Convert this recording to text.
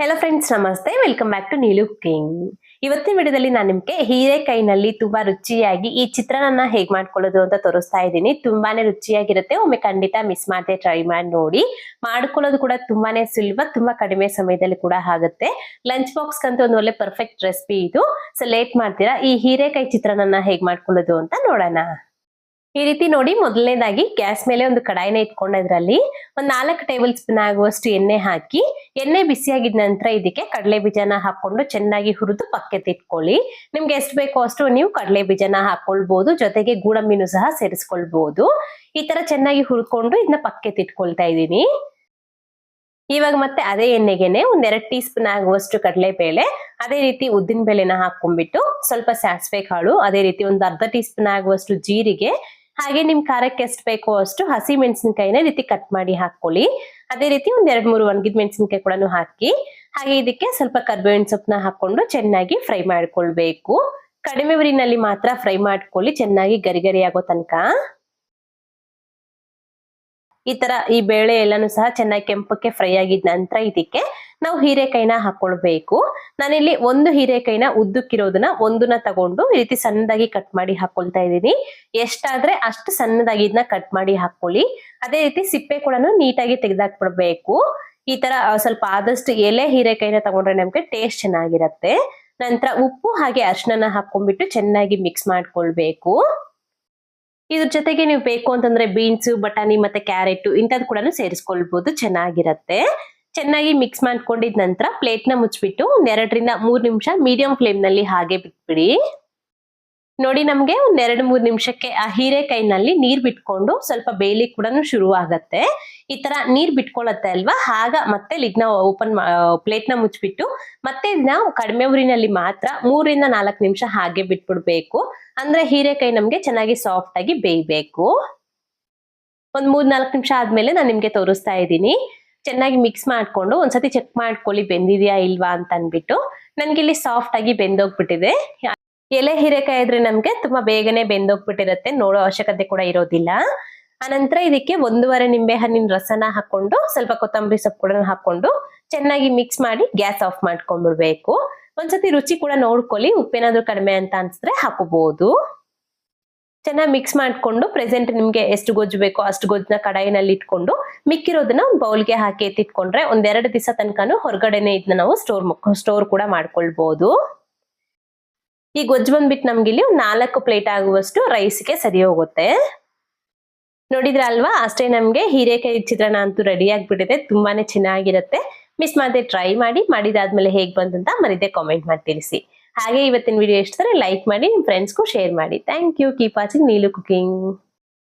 Hello friends ನಮಸ್ತೆ. Welcome back to Neelu cooking ಇವತ್ತಿನ ವಿಡಿಯೋದಲ್ಲಿ ನಾನು ನಿಮಗೆ ಹೀರೆಕಾಯಿನಲ್ಲಿ ತುಂಬಾ ರುಚಿಯಾಗಿ ಈ ಚಿತ್ರಾನ್ನ ಹೇಗೆ ಮಾಡ್ಕೊಳ್ಳೋದು ಅಂತ ತೋರಿಸ್ತಾ ಇದ್ದೀನಿ. ತುಂಬಾನೇ ರುಚಿಯಾಗಿರುತ್ತೆ. ಒಮ್ಮೆ ಖಂಡಿತ ಮಿಸ್ ಮಾಡದೆ ಟ್ರೈ ಮಾಡಿ ನೋಡಿ. ಮಾಡ್ಕೊಳ್ಳೋದು ಕೂಡ ತುಂಬಾನೇ ಸುಲಭ, ತುಂಬಾ ಕಡಿಮೆ ಸಮಯದಲ್ಲಿ ಕೂಡ ಆಗುತ್ತೆ. ಲಂಚ್ ಬಾಕ್ಸ್ ಅಂತ ಒಂದು ಒಳ್ಳೆ ಪರ್ಫೆಕ್ಟ್ ರೆಸಿಪಿ ಇದು. ಸೊ ಲೇಟ್ ಮಾಡ್ತೀರಾ? ಈ ಹೀರೆಕಾಯಿ ಚಿತ್ರಾನ್ನ ಹೇಗೆ ಮಾಡ್ಕೊಳ್ಳೋದು ಅಂತ ನೋಡೋಣ. ಈ ರೀತಿ ನೋಡಿ ಮೊದಲನೇದಾಗಿ ಗ್ಯಾಸ್ ಮೇಲೆ ಒಂದು ಕಡಾಯಿನ ಇಟ್ಕೊಂಡಿದ್ರಲ್ಲಿ ಒಂದ್ ನಾಲ್ಕು ಟೇಬಲ್ ಸ್ಪೂನ್ ಆಗುವಷ್ಟು ಎಣ್ಣೆ ಹಾಕಿ, ಎಣ್ಣೆ ಬಿಸಿಯಾಗಿದ ನಂತರ ಇದಕ್ಕೆ ಕಡಲೆ ಬೀಜನ ಹಾಕೊಂಡು ಚೆನ್ನಾಗಿ ಹುರಿದು ಪಕ್ಕಕ್ಕೆ ಇಟ್ಕೊಳ್ಳಿ. ನಿಮ್ಗೆ ಎಷ್ಟು ಬೇಕೋ ಅಷ್ಟು ನೀವು ಕಡಲೆ ಬೀಜನ ಹಾಕೊಳ್ಬಹುದು ಜೊತೆಗೆ ಗೂಡಂಬಿನೂ ಸಹ ಸೇರಿಸ್ಕೊಳ್ಬಹುದು ಈ ತರ ಚೆನ್ನಾಗಿ ಹುರ್ಕೊಂಡು ಇದನ್ನ ಪಕ್ಕಕ್ಕೆ ಇಟ್ಕೊಳ್ತಾ ಇದ್ದೀನಿ. ಇವಾಗ ಮತ್ತೆ ಅದೇ ಎಣ್ಣೆಗೆನೆ ಒಂದ್ ಎರಡು ಟೀ ಸ್ಪೂನ್ ಆಗುವಷ್ಟು ಕಡಲೆ ಬೇಳೆ ಅದೇ ರೀತಿ ಉದ್ದಿನ ಬೇಳೆನ ಹಾಕೊಂಡ್ಬಿಟ್ಟು ಸ್ವಲ್ಪ ಸಾಸಿವೆ ಕಾಳು, ಅದೇ ರೀತಿ ಒಂದು ಅರ್ಧ ಟೀ ಸ್ಪೂನ್ ಆಗುವಷ್ಟು ಜೀರಿಗೆ ಹಾಗೆ ನಿಮ್ ಖಾರಕ್ಕೆ ಎಷ್ಟು ಬೇಕೋ ಅಷ್ಟು ಹಸಿ ಮೆಣಸಿನಕಾಯಿನ ರೀತಿ ಕಟ್ ಮಾಡಿ ಹಾಕೊಳ್ಳಿ ಅದೇ ರೀತಿ ಒಂದ್ ಎರಡ್ ಮೂರು ಒಣಗಿದ ಮೆಣಸಿನಕಾಯಿ ಕೂಡ ಹಾಕಿ, ಹಾಗೆ ಇದಕ್ಕೆ ಸ್ವಲ್ಪ ಕರ್ಬೇವಿನ ಸೊಪ್ಪನ್ನ ಹಾಕೊಂಡು ಚೆನ್ನಾಗಿ ಫ್ರೈ ಮಾಡ್ಕೊಳ್ಬೇಕು. ಕಡಿಮೆ ಉರಿನಲ್ಲಿ ಮಾತ್ರ ಫ್ರೈ ಮಾಡ್ಕೊಳ್ಳಿ, ಚೆನ್ನಾಗಿ ಗರಿಗರಿ ಗರಿ ಆಗೋ ತನಕ. ಈ ತರ ಈ ಬೇಳೆ ಎಲ್ಲಾನು ಸಹ ಚೆನ್ನಾಗಿ ಕೆಂಪಕ್ಕೆ ಫ್ರೈ ಆಗಿದ ನಂತರ ಇದಕ್ಕೆ ನಾವು ಹೀರೆಕಾಯಿನ ಹಾಕೊಳ್ಬೇಕು. ನಾನಿಲ್ಲಿ ಒಂದು ಹೀರೆಕಾಯಿನ ಉದ್ದಕ್ಕಿರೋದನ್ನ ಒಂದನ್ನ ತಗೊಂಡು ಈ ರೀತಿ ಸಣ್ಣದಾಗಿ ಕಟ್ ಮಾಡಿ ಹಾಕೊಳ್ತಾ ಇದ್ದೀನಿ. ಎಷ್ಟಾದ್ರೆ ಅಷ್ಟು ಸಣ್ಣದಾಗಿ ಇದನ್ನ ಕಟ್ ಮಾಡಿ ಹಾಕೊಳ್ಳಿ. ಅದೇ ರೀತಿ ಸಿಪ್ಪೆ ಕೂಡ ನೀಟಾಗಿ ತೆಗೆದಾಕ್ಬಿಡ್ಬೇಕು. ಈ ತರ ಸ್ವಲ್ಪ ಆದಷ್ಟು ಎಲೆ ಹೀರೆಕಾಯಿನ ತಗೊಂಡ್ರೆ ನಮ್ಗೆ ಟೇಸ್ಟ್ ಚೆನ್ನಾಗಿರತ್ತೆ. ನಂತರ ಉಪ್ಪು ಹಾಗೆ ಅರ್ಶನ ಹಾಕೊಂಡ್ಬಿಟ್ಟು ಚೆನ್ನಾಗಿ ಮಿಕ್ಸ್ ಮಾಡ್ಕೊಳ್ಬೇಕು. ಇದ್ರ ಜೊತೆಗೆ ನೀವು ಬೇಕು ಅಂತಂದ್ರೆ ಬೀನ್ಸ್ ಬಟಾಣಿ ಮತ್ತೆ ಕ್ಯಾರೆಟ್ ಇಂಥದ್ದು ಕೂಡ ಸೇರಿಸ್ಕೊಳ್ಬಹುದು ಚೆನ್ನಾಗಿರತ್ತೆ. ಚೆನ್ನಾಗಿ ಮಿಕ್ಸ್ ಮಾಡ್ಕೊಂಡಿದ ನಂತರ ಪ್ಲೇಟ್ನ ಮುಚ್ಚಿಬಿಟ್ಟು ಒಂದೆರಡರಿಂದ ಮೂರ್ ನಿಮಿಷ ಮೀಡಿಯಂ ಫ್ಲೇಮ್ನಲ್ಲಿ ಹಾಗೆ ಬಿಟ್ಬಿಡಿ. ನೋಡಿ ನಮ್ಗೆ ಒಂದ್ ಎರಡ್ ಮೂರ್ ನಿಮಿಷಕ್ಕೆ ಆ ಹೀರೆಕಾಯಿನಲ್ಲಿ ನೀರ್ ಬಿಟ್ಕೊಂಡು ಸ್ವಲ್ಪ ಬೇಲಿ ಕೂಡ ಶುರು ಆಗತ್ತೆ ಈ ತರ ನೀರ್ ಬಿಟ್ಕೊಳತ್ತೆ ಅಲ್ವಾ? ಆಗ ಮತ್ತೆ ಲಿಡ್ನ ಓಪನ್ ಪ್ಲೇಟ್ನ ಮುಚ್ಚಿಬಿಟ್ಟು ಮತ್ತೆ ಇದನ್ನ ಕಡಿಮೆ ಊರಿನಲ್ಲಿ ಮಾತ್ರ ಮೂರಿಂದ ನಾಲ್ಕು ನಿಮಿಷ ಹಾಗೆ ಬಿಟ್ಬಿಡ್ಬೇಕು. ಅಂದ್ರೆ ಹೀರೆಕಾಯಿ ನಮ್ಗೆ ಚೆನ್ನಾಗಿ ಸಾಫ್ಟ್ ಆಗಿ ಬೇಯ್ಬೇಕು. ಒಂದ್ ಮೂರ್ ನಾಲ್ಕು ನಿಮಿಷ ಆದ್ಮೇಲೆ ನಾನು ನಿಮ್ಗೆ ತೋರಿಸ್ತಾ ಇದ್ದೀನಿ. ಚೆನ್ನಾಗಿ ಮಿಕ್ಸ್ ಮಾಡ್ಕೊಂಡು ಒಂದ್ಸತಿ ಚೆಕ್ ಮಾಡ್ಕೊಳ್ಳಿ ಬೆಂದಿದ್ಯಾ ಇಲ್ವಾ ಅಂತ ಅನ್ಬಿಟ್ಟು ನನ್ಗೆ ಇಲ್ಲಿ ಸಾಫ್ಟ್ ಆಗಿ ಬೆಂದೋಗ್ಬಿಟ್ಟಿದೆ. ಎಲೆ ಹೀರೆಕಾಯಿ ಇದ್ರೆ ನಮ್ಗೆ ತುಂಬಾ ಬೇಗನೆ ಬೆಂದೋಗ್ಬಿಟ್ಟಿರತ್ತೆ. ನೋಡೋ ಅವಶ್ಯಕತೆ ಕೂಡ ಇರೋದಿಲ್ಲ. ಆನಂತರ ಇದಕ್ಕೆ ಒಂದೂವರೆ ನಿಂಬೆ ಹಣ್ಣಿನ ರಸನ ಹಾಕೊಂಡು, ಸ್ವಲ್ಪ ಕೊತ್ತಂಬರಿ ಸೊಪ್ಪು ಕೂಡ ಹಾಕೊಂಡು, ಚೆನ್ನಾಗಿ ಮಿಕ್ಸ್ ಮಾಡಿ ಗ್ಯಾಸ್ ಆಫ್ ಮಾಡ್ಕೊಂಡ್ಬಿಡ್ಬೇಕು. ಒಂದ್ಸತಿ ರುಚಿ ಕೂಡ ನೋಡ್ಕೊಳ್ಳಿ, ಉಪ್ಪೇನಾದ್ರೂ ಕಡಿಮೆ ಅಂತ ಅನ್ಸಿದ್ರೆ ಹಾಕೋಬಹುದು ಚೆನ್ನಾಗಿ ಮಿಕ್ಸ್ ಮಾಡಿಕೊಂಡು ಪ್ರೆಸೆಂಟ್ ನಿಮ್ಗೆ ಎಷ್ಟು ಗೊಜ್ಜು ಬೇಕೋ ಅಷ್ಟು ಗೊಜ್ಜನ್ನ ಕಡಾಯಿನಲ್ಲಿ ಇಟ್ಕೊಂಡು, ಮಿಕ್ಕಿರೋದನ್ನ ಬೌಲ್ಗೆ ಹಾಕಿ ಎತ್ತಿಟ್ಕೊಂಡ್ರೆ ಒಂದೆರಡು ದಿವಸ ತನಕನೂ ಹೊರಗಡೆನೆ ಇದನ್ನ ನಾವು ಸ್ಟೋರ್ ಸ್ಟೋರ್ ಕೂಡ ಮಾಡ್ಕೊಳ್ಬಹುದು ಈ ಗೊಜ್ಜು ಬಂದ್ಬಿಟ್ಟು ನಮ್ಗೆ ಇಲ್ಲಿ ನಾಲ್ಕು ಪ್ಲೇಟ್ ಆಗುವಷ್ಟು ರೈಸ್ಗೆ ಸರಿ ಹೋಗುತ್ತೆ ನೋಡಿದ್ರೆ ಅಲ್ವಾ? ಅಷ್ಟೇ ನಮ್ಗೆ ಹೀರೆಕಾಯಿ ಚಿತ್ರಾನ್ನ ಅಂತೂ ರೆಡಿ ಆಗ್ಬಿಟ್ಟಿದೆ. ತುಂಬಾನೇ ಚೆನ್ನಾಗಿರುತ್ತೆ. ಮಿಸ್ ಮಾಡದೆ ಟ್ರೈ ಮಾಡಿ, ಮಾಡಿದಾದ್ಮೇಲೆ ಹೇಗ್ ಬಂದಂತ ಮರಿದೆ ಕಾಮೆಂಟ್ ಮಾಡಿ ತಿಳಿಸಿ. ಹಾಗೆ ಇವತ್ತಿನ ವಿಡಿಯೋ ಇಷ್ಟ ಲೈಕ್ ಮಾಡಿ, ನಿಮ್ ಫ್ರೆಂಡ್ಸ್ಗೂ ಶೇರ್ ಮಾಡಿ. Thank you keep watching Neelu cooking